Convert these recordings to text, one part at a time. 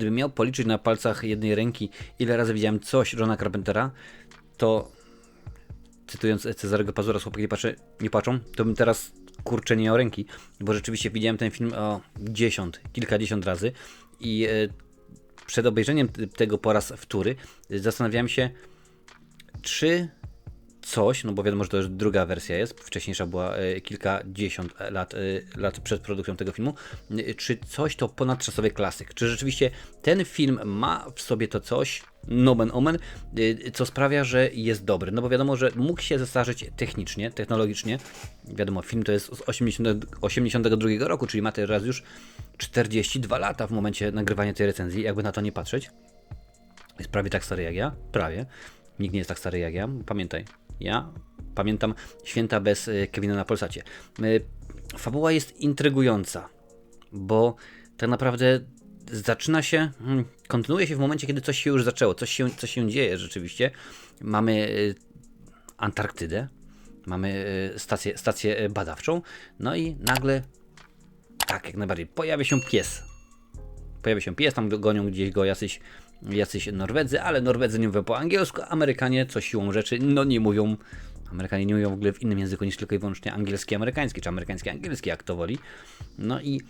gdybym miał policzyć na palcach jednej ręki, ile razy widziałem coś Johna Carpentera, to cytując Cezarego Pazura, chłopaki nie, patrzę, nie patrzą, to bym teraz kurczę nie miał ręki, bo rzeczywiście widziałem ten film o dziesiąt, kilkadziesiąt razy i e, przed obejrzeniem tego po raz wtóry zastanawiałem się, czy coś, no bo wiadomo, że to już druga wersja jest, wcześniejsza była e, kilkadziesiąt lat, e, lat przed produkcją tego filmu, e, czy coś to ponadczasowy klasyk, czy rzeczywiście ten film ma w sobie to coś, nomen omen, co sprawia, że jest dobry, no bo wiadomo, że mógł się zestarzeć technicznie, technologicznie, wiadomo, film to jest z 80, 82 roku, czyli ma teraz już 42 lata w momencie nagrywania tej recenzji, jakby na to nie patrzeć, jest prawie tak stary jak ja, prawie, nikt nie jest tak stary jak ja, pamiętaj, ja pamiętam święta bez e, Kevina na Polsacie. E, fabuła jest intrygująca, bo tak naprawdę zaczyna się, hmm, kontynuuje się w momencie, kiedy coś się już zaczęło, coś się, coś się dzieje rzeczywiście. Mamy e, Antarktydę, mamy stację, stację badawczą, no i nagle, tak jak najbardziej, pojawia się pies. Pojawia się pies, tam gonią gdzieś go jacyś jacyś Norwedzy, ale Norwedzy nie mówią po angielsku, Amerykanie co siłą rzeczy, no nie mówią, Amerykanie nie mówią w ogóle w innym języku niż tylko i wyłącznie angielski, amerykański, czy amerykański, angielski, jak to woli. No i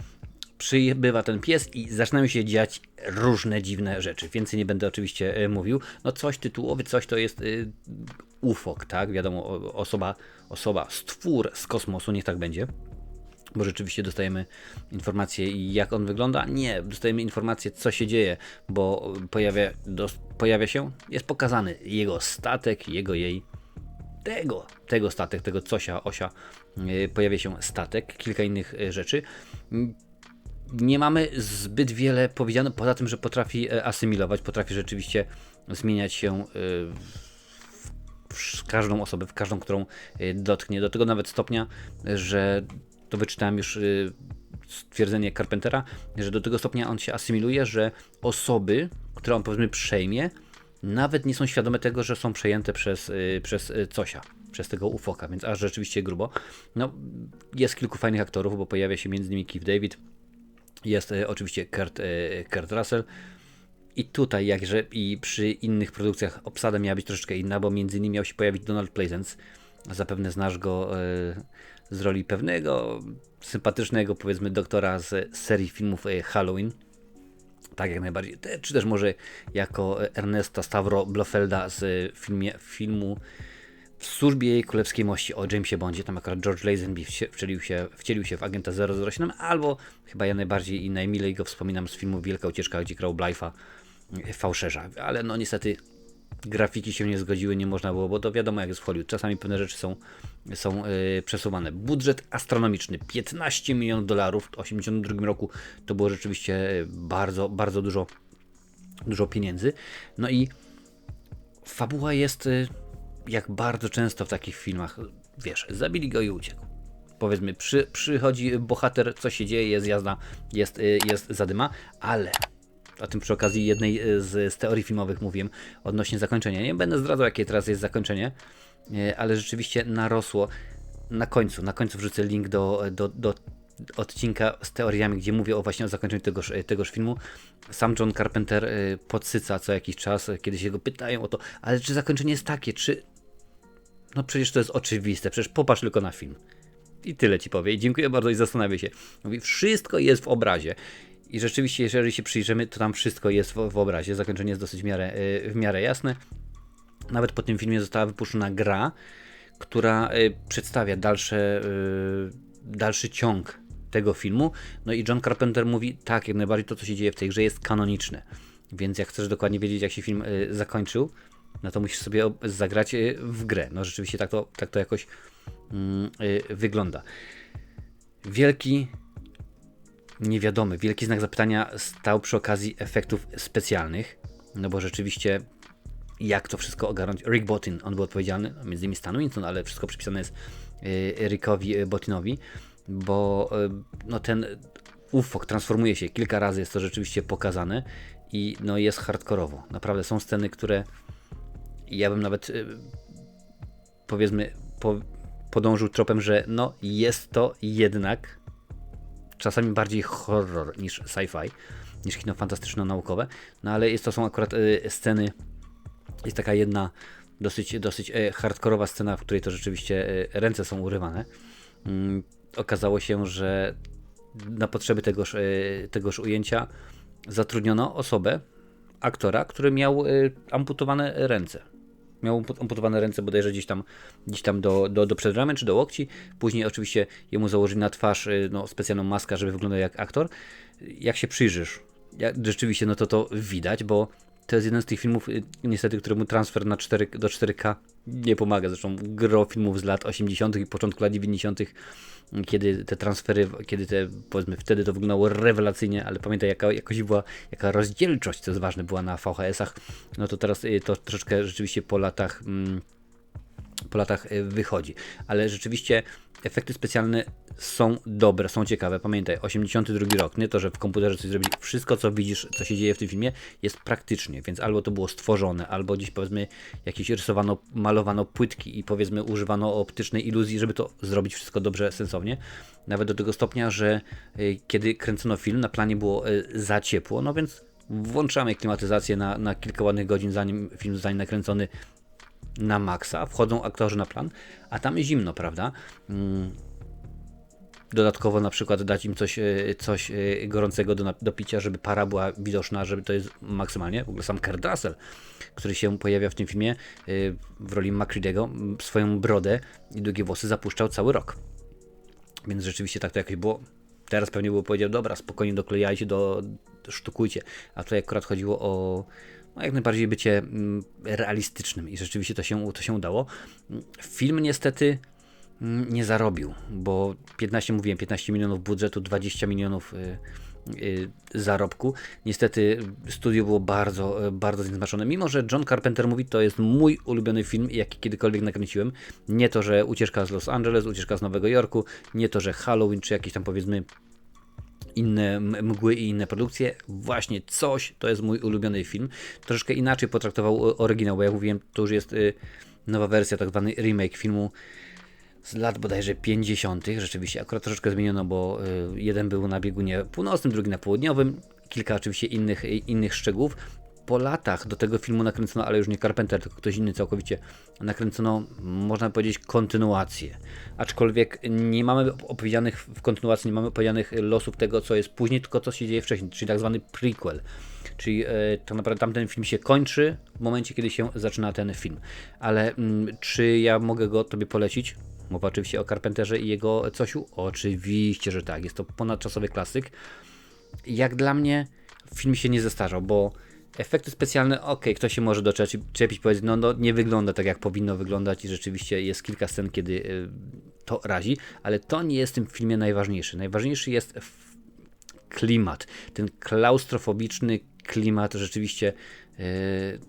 przybywa ten pies i zaczynają się dziać różne dziwne rzeczy. Więcej nie będę oczywiście e, mówił. No coś tytułowy, coś to jest y, ufok, tak? Wiadomo, osoba, osoba, stwór z kosmosu, niech tak będzie bo rzeczywiście dostajemy informacje, jak on wygląda. Nie, dostajemy informacje, co się dzieje, bo pojawia, do, pojawia się, jest pokazany jego statek, jego, jej, tego, tego statek, tego cosia, osia, yy, pojawia się statek, kilka innych yy, rzeczy. Nie mamy zbyt wiele powiedziane, poza tym, że potrafi yy, asymilować, potrafi rzeczywiście zmieniać się w każdą osobę, w każdą, którą dotknie, do tego nawet stopnia, że to wyczytałem już y, stwierdzenie Carpentera, że do tego stopnia on się asymiluje, że osoby, które on powiedzmy przejmie, nawet nie są świadome tego, że są przejęte przez, y, przez y, Cosia, przez tego ufoka, więc aż rzeczywiście grubo. No, jest kilku fajnych aktorów, bo pojawia się między innymi Keith David, jest oczywiście Kurt, Kurt Russell, i tutaj, jakże i przy innych produkcjach obsada miała być troszeczkę inna, bo między innymi miał się pojawić Donald Pleasence. Zapewne znasz go z roli pewnego sympatycznego, powiedzmy, doktora z serii filmów e, Halloween. Tak jak najbardziej. Czy też może jako Ernesta Stavro Blofelda z filmie, filmu w służbie jej królewskiej mości o Jamesie Bondzie. Tam akurat George Lazenby wcielił się, wcielił się w agenta 007, albo chyba ja najbardziej i najmilej go wspominam z filmu Wielka Ucieczka, gdzie grał Blyfa e, fałszerza. Ale no niestety grafiki się nie zgodziły, nie można było, bo to wiadomo jak jest w Hollywood. Czasami pewne rzeczy są, są yy, przesuwane. Budżet astronomiczny 15 milionów dolarów w 1982 roku to było rzeczywiście bardzo, bardzo dużo, dużo pieniędzy. No i fabuła jest yy, jak bardzo często w takich filmach, wiesz, zabili go i uciekł. Powiedzmy, przy, przychodzi bohater, co się dzieje, jest jazda, jest, yy, jest zadyma, ale o tym przy okazji jednej e, z, z teorii filmowych mówiłem odnośnie zakończenia. Nie będę zdradzał, jakie teraz jest zakończenie, e, ale rzeczywiście narosło na końcu. Na końcu wrzucę link do, do, do odcinka z teoriami, gdzie mówię o właśnie o zakończeniu tegoż, e, tegoż filmu. Sam John Carpenter podsyca co jakiś czas, kiedy się go pytają o to, ale czy zakończenie jest takie, czy... No przecież to jest oczywiste, przecież popatrz tylko na film. I tyle ci powie. dziękuję bardzo i zastanawiam się. Mówi, wszystko jest w obrazie. I rzeczywiście, jeżeli się przyjrzymy, to tam wszystko jest w, w obrazie. Zakończenie jest dosyć w miarę, y, w miarę jasne. Nawet po tym filmie została wypuszczona gra, która y, przedstawia dalsze, y, dalszy ciąg tego filmu. No i John Carpenter mówi, tak, jak najbardziej to, co się dzieje w tej grze jest kanoniczne. Więc jak chcesz dokładnie wiedzieć, jak się film zakończył, no to musisz sobie zagrać w grę. No rzeczywiście tak to, tak to jakoś mm, wygląda. Wielki niewiadomy. Wielki znak zapytania stał przy okazji efektów specjalnych, no bo rzeczywiście jak to wszystko ogarnąć. Rick Botin, on był odpowiedzialny, między innymi Stan Winston, ale wszystko przypisane jest y, Rickowi Botinowi, bo y, no ten ufok transformuje się kilka razy, jest to rzeczywiście pokazane i no jest hardkorowo. Naprawdę są sceny, które ja bym nawet y, powiedzmy po, podążył tropem, że no jest to jednak czasami bardziej horror niż sci-fi. niż kino fantastyczno-naukowe. No ale jest to są akurat e, sceny, jest taka jedna dosyć, dosyć e, hardkorowa scena, w której to rzeczywiście e, ręce są urywane. Mm, okazało się, że na potrzeby tegoż, tegoż ujęcia zatrudniono osobę, aktora, który miał amputowane ręce. Miał amputowane ręce bodajże gdzieś tam, gdzieś tam do, do, do przedramion czy do łokci. Później oczywiście jemu założyli na twarz e, no, specjalną maskę, żeby wyglądał jak aktor. Jak się przyjrzysz, jak, rzeczywiście no to to widać, bo to jest jeden z tych filmów, y, niestety, któremu transfer na 4, do 4K nie pomaga. Zresztą gro filmów z lat 80. i początku lat 90., kiedy te transfery, kiedy te, powiedzmy, wtedy to wyglądało rewelacyjnie, ale pamiętaj, jaka jakoś była, jaka rozdzielczość, co jest ważne, była na VHS-ach, no to teraz y, to troszeczkę rzeczywiście po latach. Mm, po latach y, wychodzi. Ale rzeczywiście efekty specjalne są dobre, są ciekawe. Pamiętaj, 82 rok, nie to, że w komputerze coś zrobili. Wszystko, co widzisz, co się dzieje w tym filmie, jest praktycznie, więc albo to było stworzone, albo gdzieś powiedzmy jakieś rysowano, malowano płytki i powiedzmy używano optycznej iluzji, żeby to zrobić wszystko dobrze, sensownie. Nawet do tego stopnia, że y, kiedy kręcono film, na planie było y, za ciepło, no więc włączamy klimatyzację na, na kilka ładnych godzin, zanim film zostanie nakręcony na maksa, wchodzą aktorzy na plan, a tam zimno, prawda? Mm. Dodatkowo na przykład dać im coś, e, coś e, gorącego do, do picia, żeby para była widoczna, żeby to jest maksymalnie. W ogóle sam Kurt Russell, który się pojawia w tym filmie e, w roli MacReady'ego, swoją brodę i długie włosy zapuszczał cały rok. Więc rzeczywiście tak to jakoś było. Teraz pewnie było powiedział, dobra, spokojnie doklejajcie, do, sztukujcie. A tutaj akurat chodziło o no, jak najbardziej bycie mm, realistycznym i rzeczywiście to się, to się udało. Film niestety mm, nie zarobił, bo 15, mówiłem, 15 milionów budżetu, 20 milionów y, y, zarobku. Niestety studio było bardzo, y, bardzo zniesmaczone. Mimo, że John Carpenter mówi, to jest mój ulubiony film, jaki kiedykolwiek nakręciłem. Nie to, że ucieczka z Los Angeles, ucieczka z Nowego Jorku, nie to, że Halloween, czy jakieś tam powiedzmy inne mgły i inne produkcje. Właśnie coś, to jest mój ulubiony film. Troszeczkę inaczej potraktował oryginał, bo jak mówiłem, to już jest y, nowa wersja, tak zwany remake filmu z lat bodajże 50. Rzeczywiście, akurat troszeczkę zmieniono, bo y, jeden był na biegunie północnym, drugi na południowym. Kilka oczywiście innych, innych szczegółów po latach do tego filmu nakręcono, ale już nie Carpenter, tylko ktoś inny całkowicie, nakręcono, można powiedzieć, kontynuację. Aczkolwiek nie mamy opowiedzianych w kontynuacji, nie mamy opowiedzianych losów tego, co jest później, tylko co się dzieje wcześniej, czyli tak zwany prequel. Czyli e, tak naprawdę tamten film się kończy w momencie, kiedy się zaczyna ten film. Ale mm, czy ja mogę go tobie polecić? Mowa oczywiście o Carpenterze i jego Cosiu? Oczywiście, że tak. Jest to ponadczasowy klasyk. Jak dla mnie film się nie zestarzał, bo Efekty specjalne, ok, ktoś się może doczepić, powiedzieć, no, no nie wygląda tak jak powinno wyglądać i rzeczywiście jest kilka scen, kiedy y, to razi, ale to nie jest w tym filmie najważniejszy. Najważniejszy jest klimat, ten klaustrofobiczny klimat rzeczywiście y,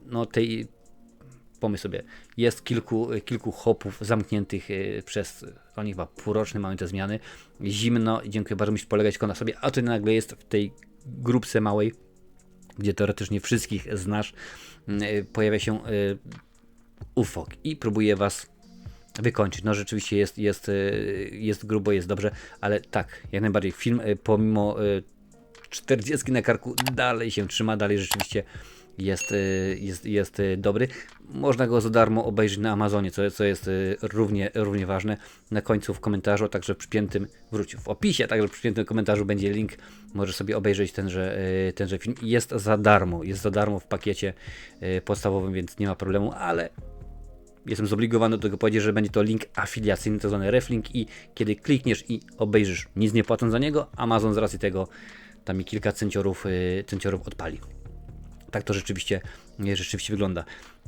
no tej pomyśl sobie, jest kilku, kilku hopów zamkniętych y, przez, oni chyba półroczne mają te zmiany, zimno dziękuję bardzo, musisz polegać tylko na sobie, a to nagle jest w tej grupce małej gdzie teoretycznie wszystkich znasz, mm, y, pojawia się y, UFOK i próbuje was wykończyć. No rzeczywiście jest, jest, y, jest grubo, jest dobrze, ale tak, jak najbardziej film pomimo 40 na karku dalej się trzyma, dalej rzeczywiście jest, y, jest, jest y, dobry. Można go za darmo obejrzeć na Amazonie, co, co jest y, równie, równie ważne. Na końcu w komentarzu, także w przypiętym, wróć, w opisie, także w przypiętym komentarzu będzie link. Możesz sobie obejrzeć tenże, tenże film. Jest za darmo, jest za darmo w pakiecie podstawowym, więc nie ma problemu, ale jestem zobligowany do tego powiedzieć, że będzie to link afiliacyjny, to zwany reflink i kiedy klikniesz i obejrzysz, nic nie płacąc za niego, Amazon z racji tego tam mi kilka cenciorów, cenciorów odpali tak to rzeczywiście, rzeczywiście wygląda.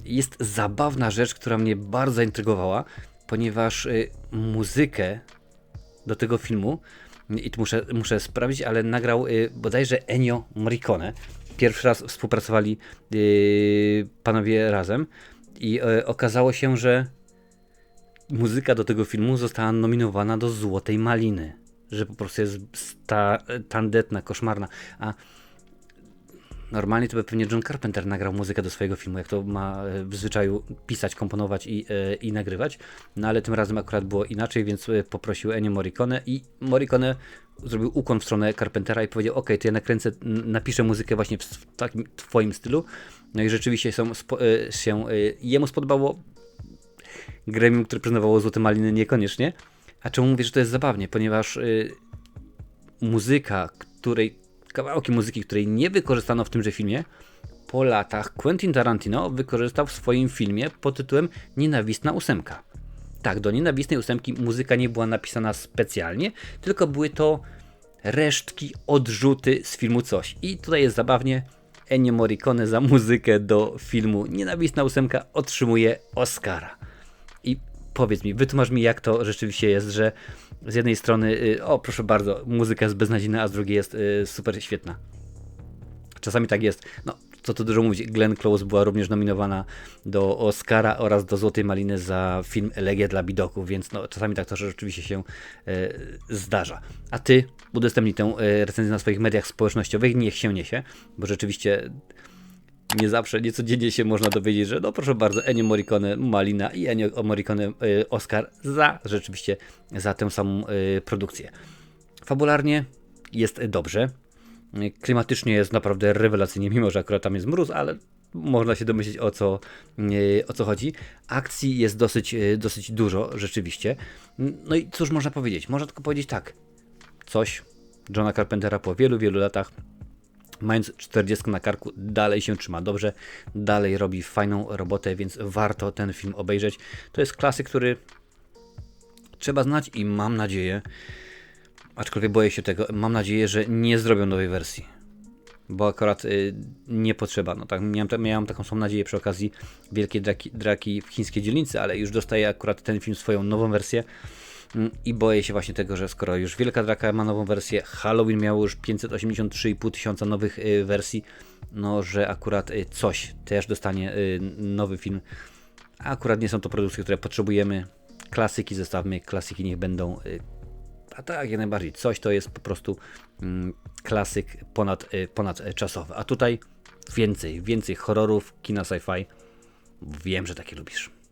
Jest zabawna rzecz, która mnie bardzo zaintrygowała, ponieważ y, muzykę do tego filmu, i tu muszę, muszę sprawdzić, ale nagrał bodajże Ennio Morricone. Pierwszy raz współpracowali panowie razem i okazało się, że muzyka do tego filmu została nominowana do Złotej Maliny. Że po prostu jest sta, tandetna, koszmarna. A Normalnie to by pewnie John Carpenter nagrał muzykę do swojego filmu, jak to ma e, w zwyczaju pisać, komponować i, e, i nagrywać. No ale tym razem akurat było inaczej, więc e, poprosił Ennio Morricone i Morricone zrobił ukłon w stronę Carpentera i powiedział: OK, to ja nakręcę, napiszę muzykę właśnie w, takim twoim stylu. No i rzeczywiście są, się jemu spodobało. Gremium, które przyznawało Złote Maliny, niekoniecznie. A czemu mówię, że to jest zabawnie? Ponieważ muzyka, której, kawałki muzyki, której nie wykorzystano w tymże filmie, po latach Quentin Tarantino wykorzystał w swoim filmie pod tytułem Nienawistna ósemka. Tak, do Nienawistnej ósemki muzyka nie była napisana specjalnie, tylko były to resztki, odrzuty z filmu coś. I tutaj jest zabawnie, Ennio Morricone za muzykę do filmu Nienawistna ósemka otrzymuje Oscara. Powiedz mi, wytłumacz mi, jak to rzeczywiście jest, że z jednej strony, y, o proszę bardzo, muzyka jest beznadziejna, a z drugiej jest y, super świetna. Czasami tak jest. No, co tu dużo mówić, Glenn Close była również nominowana do Oscara oraz do Złotej Maliny za film Elegia dla Bidoków, więc no, czasami tak to rzeczywiście się e, zdarza. A ty udostępnij tę recenzję na swoich mediach społecznościowych, niech się niesie, bo rzeczywiście nie zawsze, nie codziennie się można dowiedzieć, że no proszę bardzo, Ennio Morricone Malina i Ennio Morricone y, Oscar za rzeczywiście za tę samą y, produkcję. Fabularnie jest dobrze. Klimatycznie jest naprawdę rewelacyjnie, mimo że akurat tam jest mróz, ale można się domyślić o co, y, o co chodzi. Akcji jest dosyć, dosyć dużo, rzeczywiście. No i cóż można powiedzieć? Można tylko powiedzieć tak. Coś Johna Carpentera po wielu, wielu latach mając 40 na karku, dalej się trzyma dobrze, dalej robi fajną robotę, więc warto ten film obejrzeć. To jest klasyk, który trzeba znać i mam nadzieję, aczkolwiek boję się tego, mam nadzieję, że nie zrobią nowej wersji. Bo akurat y, nie potrzeba. No tak, miałem, miałem taką samą nadzieję przy okazji Wielkiej Draki, Draki w chińskiej dzielnicy, ale już dostaje akurat ten film swoją nową wersję. Mm, I boję się właśnie tego, że skoro już Wielka Draka ma nową wersję, Halloween miało już 583,5 tysiąca nowych y, wersji, no że akurat y, coś też dostanie y, nowy film. A akurat nie są to produkcje, które potrzebujemy. Klasyki zostawmy, klasyki niech będą. A tak, jak najbardziej. Coś to jest po prostu mm, klasyk ponad, y, ponad y, czasowy. A tutaj więcej, więcej horrorów, kina sci-fi. Wiem, że takie lubisz.